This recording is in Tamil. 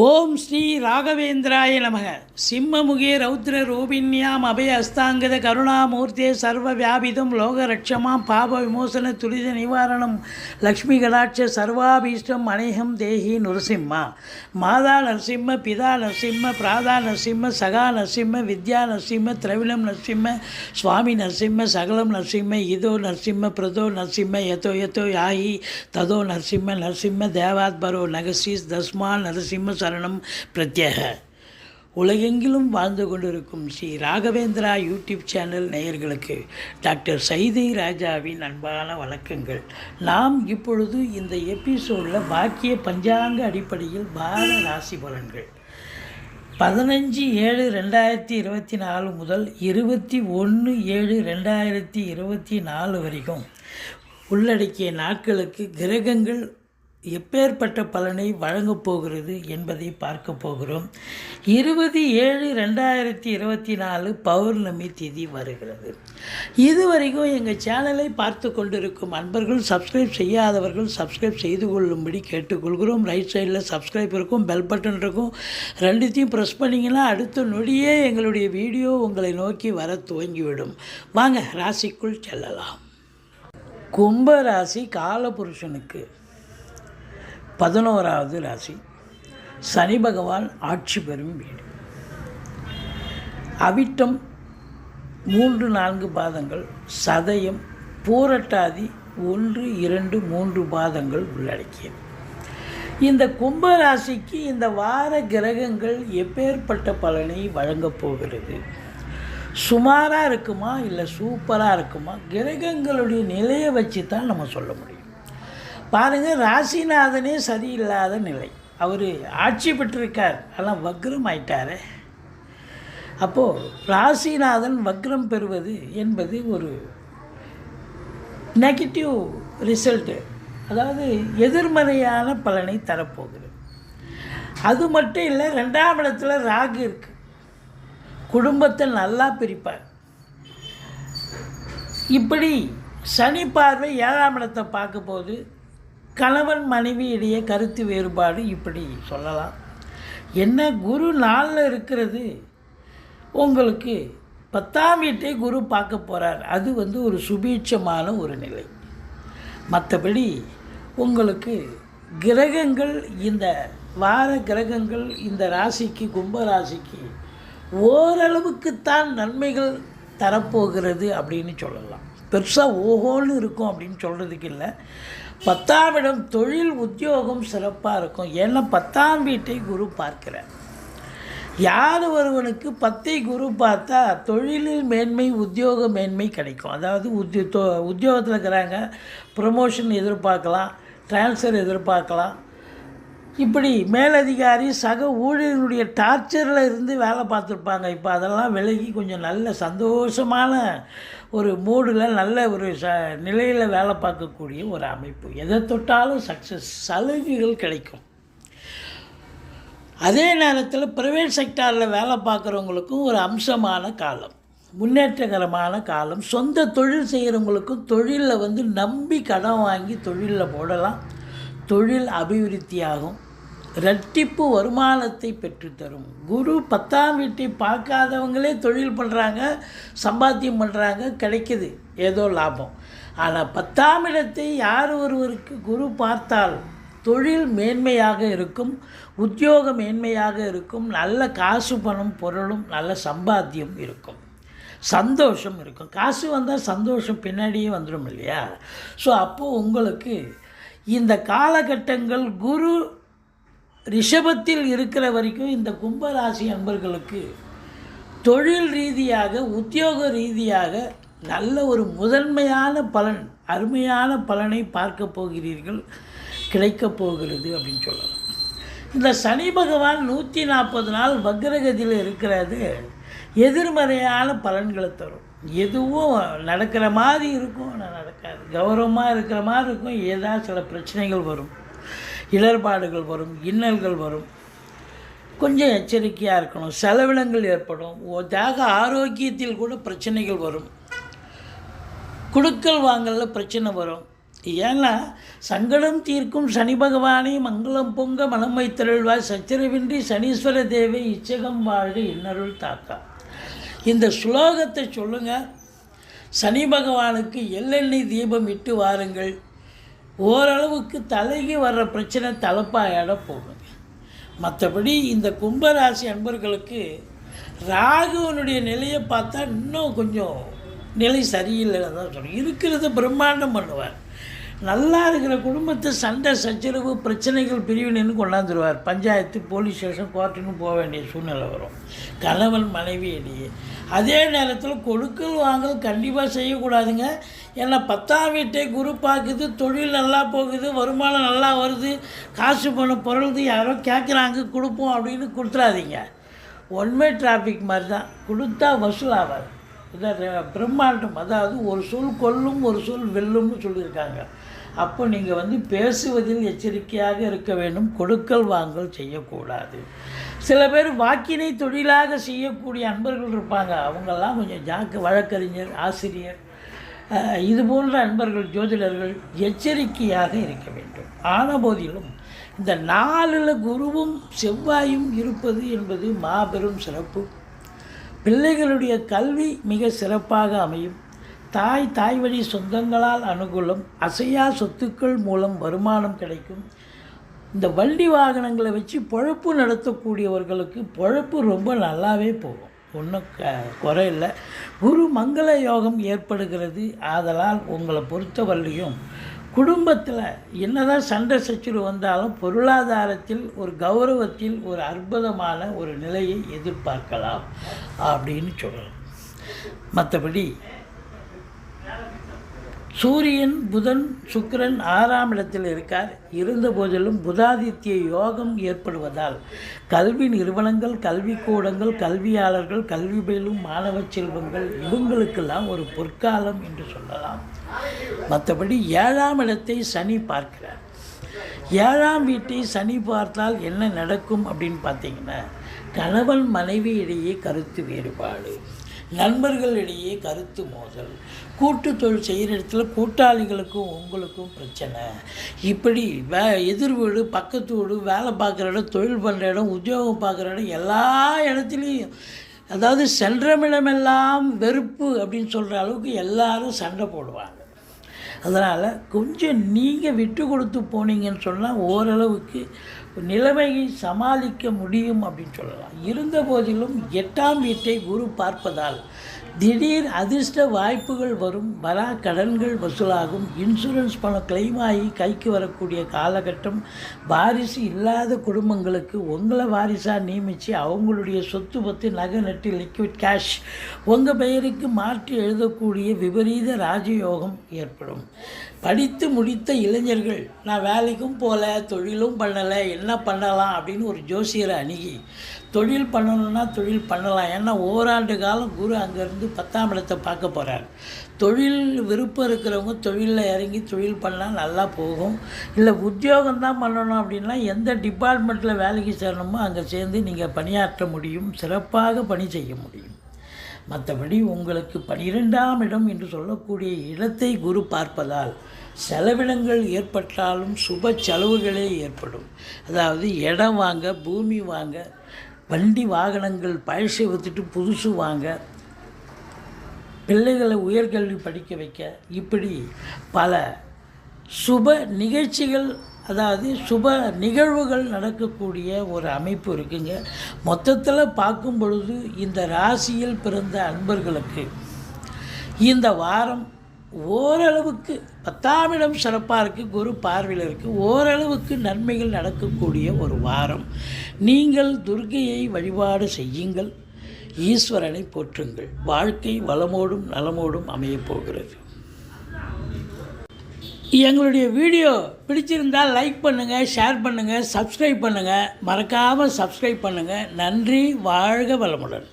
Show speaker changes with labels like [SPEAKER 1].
[SPEAKER 1] ஓம் ஸ்ரீ ராகவேந்திராய நமக. சிம்மமுகே ரௌத்ர ரூபின்யாம் அபய அஸ்தாங்கத கருணாமூர்த்தே சர்வ வியாபிதம் லோகரட்சமாம் பாப விமோசன துரித நிவாரணம் லக்ஷ்மி கடாட்ச சர்வாபீஷ்டம் அநேகம் தேகி நுரசிம்மா. மாதா நரசிம்ம பிதா நரசிம்ம பிராதா நரசிம்ம சகா நரசிம்ம வித்யா நரசிம்ம திரவிணம் நரசிம்ம சுவாமி நரசிம்ம சகலம் நரசிம்ம இதோ நரசிம்ம பிரதோ நரசிம்ம எதோ எதோ யாகி ததோ நரசிம்ம நரசிம்ம தேவாத்பரோ நகசீஸ் தஸ்மா நரசிம்ம சரணம் பிரத்யேக. உலகெங்கிலும் வாழ்ந்து கொண்டிருக்கும் ஸ்ரீ ராகவேந்திரா யூடியூப் சேனல் நேயர்களுக்கு டாக்டர் சைதை ராஜாவின் அன்பான வணக்கங்கள். நாம் இப்பொழுது இந்த எபிசோடில் பாக்கிய பஞ்சாங்க அடிப்படையில் பார ராசி பலன்கள். பதினஞ்சு ஏழு ரெண்டாயிரத்தி இருபத்தி நாலு முதல் இருபத்தி ஒன்று ஏழு ரெண்டாயிரத்தி இருபத்தி நாலு வரைக்கும் உள்ளடக்கிய நாட்களுக்கு கிரகங்கள் எப்பேற்பட்ட பலனை வழங்கப் போகிறது என்பதை பார்க்க போகிறோம். இருபது ஏழு ரெண்டாயிரத்தி இருபத்தி நாலு பௌர்ணமி திதி வருகிறது. இதுவரைக்கும் எங்கள் சேனலை பார்த்து கொண்டிருக்கும் அன்பர்கள் சப்ஸ்கிரைப் செய்யாதவர்கள் சப்ஸ்கிரைப் செய்து கொள்ளும்படி கேட்டுக்கொள்கிறோம். ரைட் சைடில் சப்ஸ்கிரைப் இருக்கும் பெல் பட்டன் இருக்கும். ரெண்டுத்தையும் ப்ரெஸ் பண்ணிங்கன்னா அடுத்த நொடியே எங்களுடைய வீடியோ உங்களை நோக்கி வர துவங்கிவிடும். வாங்க ராசிக்குள் செல்லலாம். கும்பராசி காலபுருஷனுக்கு. பதினோராவது ராசி. சனி பகவான் ஆட்சி பெறும் வீடு. அவிட்டம் மூன்று நான்கு பாதங்கள் சதயம் பூரட்டாதி ஒன்று இரண்டு மூன்று பாதங்கள் உள்ளடக்கியது. இந்த கும்ப ராசிக்கு இந்த வார கிரகங்கள் எப்பேற்பட்ட பலனை வழங்கப் போகிறது? சுமாராக இருக்குமா இல்லை சூப்பராக இருக்குமா? கிரகங்களுடைய நிலையை வச்சு தான் நம்ம சொல்ல முடியும். பாருங்கள் ராசிநாதனே சரியில்லாத நிலை. அவர் ஆட்சி பெற்றிருக்கார். ஆனால் வக்ரம் ஆயிட்டார். அப்போது ராசிநாதன் வக்ரம் பெறுவது என்பது ஒரு நெகட்டிவ் ரிசல்ட்டு அதாவது எதிர்மறையான பலனை தரப்போகுது. அது மட்டும் இல்லை ரெண்டாம் இடத்துல ராகு இருக்குது குடும்பத்தை நல்லா பிரிப்பார். இப்படி சனி பார்வை ஏழாம் இடத்தை பார்க்கும்போது கணவன் மனைவி இடையே கருத்து வேறுபாடு இப்படி சொல்லலாம். என்ன குரு நாளில் இருக்கிறது? உங்களுக்கு பத்தாம் வீட்டை குரு பார்க்க போகிறார் அது வந்து ஒரு சுபீட்சமான ஒரு நிலை. மற்றபடி உங்களுக்கு கிரகங்கள் இந்த வார கிரகங்கள் இந்த ராசிக்கு கும்ப ராசிக்கு ஓரளவுக்குத்தான் நன்மைகள் தரப்போகிறது அப்படின்னு சொல்லலாம். பெருசாக ஓஹோன்னு இருக்கும் அப்படின்னு சொல்கிறதுக்கு இல்லை. பத்தாம் இடம் தொழில் உத்தியோகம் சிறப்பாக இருக்கும். ஏன்னா பத்தாம் வீட்டை குரு பார்க்கிறார். யார் ஒருவனுக்கு பத்தை குரு பார்த்தா தொழிலில் மேன்மை உத்தியோக மேன்மை கிடைக்கும். அதாவது உத்தியோ தொ- உத்தியோகத்தில் இருக்கிறாங்க. ப்ரமோஷன் எதிர்பார்க்கலாம். ட்ரான்ஸ்ஃபர் எதிர்பார்க்கலாம். இப்படி மேலதிகாரி சக ஊழியர்களுடைய டார்ச்சரில் இருந்து வேலை பார்த்துருப்பாங்க. இப்போ அதெல்லாம் விலகி கொஞ்சம் நல்ல சந்தோஷமான ஒரு மூடில் நல்ல ஒரு ச நிலையில் வேலை பார்க்கக்கூடிய ஒரு அமைப்பு. எதை தொட்டாலும் சக்ஸஸ் சலுகைகள் கிடைக்கும். அதே நேரத்தில் ப்ரைவேட் செக்டாரில் வேலை பார்க்குறவங்களுக்கும் ஒரு அம்சமான காலம். முன்னேற்றகரமான காலம். சொந்த தொழில் செய்கிறவங்களுக்கும் தொழிலில் வந்து நம்பி கடன் வாங்கி தொழிலில் போடலாம். தொழில் அபிவிருத்தியாகும். இரட்டிப்பு வருமானத்தை பெற்றுத்தரும் குரு பத்தாம் வீட்டை பார்க்காதவங்களே தொழில் பண்ணுறாங்க சம்பாத்தியம் பண்ணுறாங்க கிடைக்குது. ஏதோ லாபம். ஆனால் பத்தாம் இடத்தை யார் ஒருவருக்கு குரு பார்த்தால் தொழில் மேன்மையாக இருக்கும் உத்தியோகம் மேன்மையாக இருக்கும் நல்ல காசு பணம் பொருளும் நல்ல சம்பாத்தியம் இருக்கும். சந்தோஷம் இருக்கும். காசு வந்தால் சந்தோஷம் பின்னாடியே வந்துடும் இல்லையா? ஸோ அப்போது உங்களுக்கு இந்த காலகட்டங்கள் குரு ரிஷபத்தில் இருக்கிற வரைக்கும் இந்த கும்பராசி அன்பர்களுக்கு தொழில் ரீதியாக உத்தியோக ரீதியாக நல்ல ஒரு முதன்மையான பலன் அருமையான பலனை பார்க்க போகிறீர்கள் கிடைக்கப் போகிறது அப்படின்னு சொல்லலாம். இந்த சனி பகவான் நூற்றி நாற்பது நாள் வக்ரகதியில் இருக்கிறது எதிர்மறையான பலன்களை தரும். எதுவும் நடக்கிற மாதிரி இருக்கும் ஆனால் நடக்காது. கௌரவமாக இருக்கிற மாதிரி இருக்கும். ஏதாவது சில பிரச்சனைகள் வரும். இடர்பாடுகள் வரும் இன்னல்கள் வரும். கொஞ்சம் எச்சரிக்கையாக இருக்கணும். செலவினங்கள் ஏற்படும். ஓ- தேக ஆரோக்கியத்தில் கூட பிரச்சனைகள் வரும். குடுக்கல் வாங்கலில் பிரச்சனை வரும். ஏன்னா சங்கடம் தீர்க்கும் சனி பகவானே மங்களம் பொங்க மனம் வைத்தருள்வாய் சச்சரவின்றி சனீஸ்வர தேவை இச்சகம் வாழ்க இன்னருள் தாக்கா. இந்த ஸ்லோகத்தை சொல்லுங்கள் சனி பகவானுக்கு எள்ளெண்ணெய் தீபம் இட்டு வாருங்கள். ஓரளவுக்கு தலைகி வர்ற பிரச்சனை தலைப்பாயாட போகுங்க மற்றபடி இந்த கும்பராசி அன்பர்களுக்கு ராகுவனுடைய நிலையை பார்த்தா இன்னும் கொஞ்சம் நிலை சரியில்லைன்னு தான் சொல்லணும் இருக்கிறத பிரம்மாண்டம் பண்ணுவார். நல்லா இருக்கிற குடும்பத்தை சண்டை சச்சரவு பிரச்சனைகள் பிரிவினைன்னு கொண்டாந்துருவார். பஞ்சாயத்து போலீஸ் ஸ்டேஷன் கோர்ட்டுன்னு போக வேண்டிய சூழ்நிலை வரும். கணவன் மனைவி இடையே. அதே நேரத்தில் கொடுக்கல் வாங்கல் கண்டிப்பாக செய்யக்கூடாதுங்க. ஏன்னா பத்தாம் வீட்டை குரு பார்க்குது தொழில் நல்லா போகுது வருமானம் நல்லா வருது காசு பணம் பொருளுது யாரோ கேட்குறாங்க கொடுப்போம் அப்படின்னு கொடுத்துடாதீங்க ஒன்மே டிராஃபிக் மாதிரி தான் கொடுத்தா வசூல் ஆகாது. பிரம்மாண்டம். அதாவது ஒரு சொல் கொல்லும் ஒரு சொல் வெல்லும்னு சொல்லியிருக்காங்க. அப்போ நீங்கள் வந்து பேசுவதில் எச்சரிக்கையாக இருக்க வேண்டும். கொடுக்கல் வாங்கல் செய்யக்கூடாது. சில பேர் வாக்கினை தொழிலாக செய்யக்கூடிய அன்பர்கள் இருப்பாங்க. அவங்கெல்லாம் கொஞ்சம் ஜாக்கு வழக்கறிஞர் ஆசிரியர் இது போன்ற அன்பர்கள் ஜோதிடர்கள் எச்சரிக்கையாக இருக்க வேண்டும். ஆன போதிலும் இந்த நாலில் குருவும் செவ்வாயும் இருப்பது என்பது மாபெரும் சிறப்பு. பிள்ளைகளுடைய கல்வி மிக சிறப்பாக அமையும். தாய் தாய் வழி சொந்தங்களால் அனுகூலம் அசையா சொத்துக்கள் மூலம் வருமானம் கிடைக்கும். இந்த வண்டி வாகனங்களை வச்சு பொழப்பு நடத்தக்கூடியவர்களுக்கு பொழப்பு ரொம்ப நல்லாவே போகும். ஒன்றும் க குறை இல்லை. குரு மங்கள யோகம் ஏற்படுகிறது. ஆதலால் உங்களை பொறுத்தவரையிலையும் குடும்பத்தில் என்னதான் சண்டை சச்சுறு வந்தாலும் பொருளாதாரத்தில் ஒரு கௌரவத்தில் ஒரு அற்புதமான ஒரு நிலையை எதிர்பார்க்கலாம் அப்படின்னு சொல்லலாம் மற்றபடி சூரியன் புதன் சுக்கிரன் ஆறாம் இடத்தில் இருக்கார். இருந்த போதிலும் புதாதித்ய யோகம் ஏற்படுவதால் கல்வி நிறுவனங்கள் கல்விக்கூடங்கள் கல்வியாளர்கள் கல்வி பயிலும் மாணவ செல்வங்கள் இவங்களுக்கெல்லாம் ஒரு பொற்காலம் என்று சொல்லலாம். மற்றபடி ஏழாம் இடத்தை சனி பார்க்கிறார். ஏழாம் வீட்டை சனி பார்த்தால் என்ன நடக்கும் அப்படின்னு பார்த்தீங்கன்னா கணவன் மனைவி இடையே கருத்து வேறுபாடு. நண்பர்களிடையே கருத்து மோதல். கூட்டு தொழில் செய்கிற இடத்துல கூட்டாளிகளுக்கும் உங்களுக்கும் பிரச்சனை. இப்படி வே எதிர் வீடு பக்கத்து வீடு வேலை பார்க்குற இடம் தொழில் பண்ணுற இடம் உத்தியோகம் பார்க்குற இடம் எல்லா இடத்துலையும் அதாவது சென்றமிடமெல்லாம் வெறுப்பு அப்படின்னு சொல்கிற அளவுக்கு எல்லாரும் சண்டை போடுவாங்க. அதனால் கொஞ்சம் நீங்கள் விட்டு கொடுத்து போனீங்கன்னு சொன்னால் ஓரளவுக்கு நிலைமையை சமாளிக்க முடியும் அப்படின்னு சொல்லலாம். இருந்த போதிலும் எட்டாம் வீட்டை குரு பார்ப்பதால் திடீர் அதிர்ஷ்ட வாய்ப்புகள் வரும் வரா கடன்கள் வசூலாகும் இன்சூரன்ஸ் பணம் கிளைம் ஆகி கைக்கு வரக்கூடிய காலகட்டம் வாரிசு இல்லாத குடும்பங்களுக்கு உங்களை வாரிசாக நியமித்து அவங்களுடைய சொத்து பத்து நகை நட்டு லிக்விட் கேஷ் உங்கள் பெயருக்கு மாற்றி எழுதக்கூடிய விபரீத ராஜயோகம் ஏற்படும். படித்து முடித்த இளைஞர்கள் நான் வேலைக்கும் போகல தொழிலும் பண்ணலை என்ன பண்ணலாம் அப்படின்னு ஒரு ஜோசியரை அணுகி தொழில் பண்ணணும்னா தொழில் பண்ணலாம். ஏன்னா ஓராண்டு காலம் குரு அங்கேருந்து பத்தாம் இடத்தை பார்க்க போகிறார் தொழில் விருப்பம் இருக்கிறவங்க தொழிலில் இறங்கி தொழில் பண்ணால் நல்லா போகும். இல்லை உத்தியோகம் தான் பண்ணணும் அப்படின்னா எந்த டிபார்ட்மெண்ட்டில் வேலைக்கு சேரணுமோ அங்கே சேர்ந்து நீங்கள் பணியாற்ற முடியும் சிறப்பாக பணி செய்ய முடியும். மற்றபடி உங்களுக்கு பனிரெண்டாம் இடம் என்று சொல்லக்கூடிய இடத்தை குரு பார்ப்பதால் செலவினங்கள் ஏற்பட்டாலும் சுப செலவுகளே ஏற்படும். அதாவது இடம் வாங்க பூமி வாங்க வண்டி வாகனங்கள் பழசை விற்றுட்டு புதுசு வாங்க பிள்ளைகளை உயர்கல்வி படிக்க வைக்க இப்படி பல சுப நிகழ்ச்சிகள் அதாவது சுப நிகழ்வுகள் நடக்கக்கூடிய ஒரு அமைப்பு இருக்குங்க. மொத்தத்தில் பார்க்கும் பொழுது இந்த ராசியில் பிறந்த அன்பர்களுக்கு இந்த வாரம் ஓரளவுக்கு பத்தாம் இடம் சிறப்பாக இருக்குது குரு பார்வையில் இருக்குது ஓரளவுக்கு நன்மைகள் நடக்கக்கூடிய ஒரு வாரம். நீங்கள் துர்கையை வழிபாடு செய்யுங்கள். ஈஸ்வரனை போற்றுங்கள். வாழ்க்கை வளமோடும் நலமோடும் அமையப் போகிறது. எங்களுடைய வீடியோ பிடிச்சிருந்தால் லைக் பண்ணுங்கள் ஷேர் பண்ணுங்கள் சப்ஸ்கிரைப் பண்ணுங்கள் மறக்காமல் சப்ஸ்கிரைப் பண்ணுங்கள் நன்றி வாழ்க வளமுடன்.